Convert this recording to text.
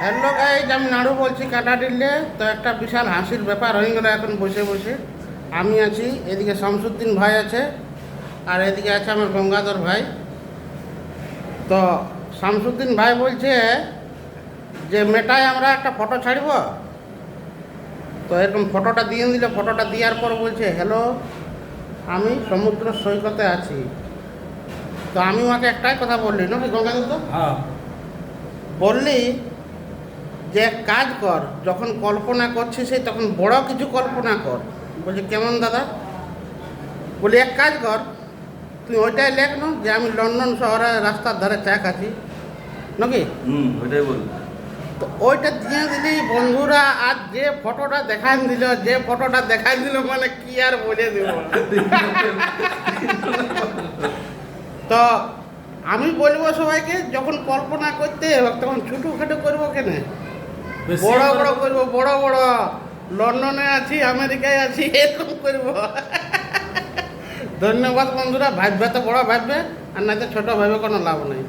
Hello guys আমি নাড়ু বলছি কাটা দিল্লে তো একটা বিশাল হাসির ব্যাপার হয়ে গেল এখন বসে বসে। আমি আছি এদিকে শামসুদ্দিন ভাই আছে আর এদিকে আছে আমার গঙ্গাধর ভাই। তো শামসুদ্দিন ভাই বলছে যে মেটায় আমরা একটা ফটো ছাড়ব? তো এরকম ফটোটা দিয়ে দিল ফটোটা দেওয়ার পর বলছে হ্যালো আমি সমুদ্র সৈকতে আছি। তো আমি ওকে একটাই কথা বললি নাকি গঙ্গাধর তো হ্যাঁ। বললি যে এক কাজ কর যখন কল্পনা করছিস সেই তখন বড় কিছু কল্পনা কর। বলছি কেমন দাদা? বলি এক কাজ কর তুই ওইটাই লেখ না যে আমি লন্ডন শহরে রাস্তার ধারে চা খাচ্ছি। নাকি? ওইটাই বল। তো ওইটা দিয়ে দিলি বন্ধুরা আর যে ফটোটা দেখান দিল যে ফটোটা দেখান দিল মানে কি আর বলে দিব? তো আমি বলব সবাইকে যখন কল্পনা করতে তখন ছোটোখাটো করব কেন? বড় বড় করব বড় বড়। লন্ডনে আছি আমেরিকায় আছি এরকম করব। ধন্যবাদ বন্ধুরা ভাববে তো বড় ভাববে আর না তো ছোট ভাবে কোনো লাভ নেই।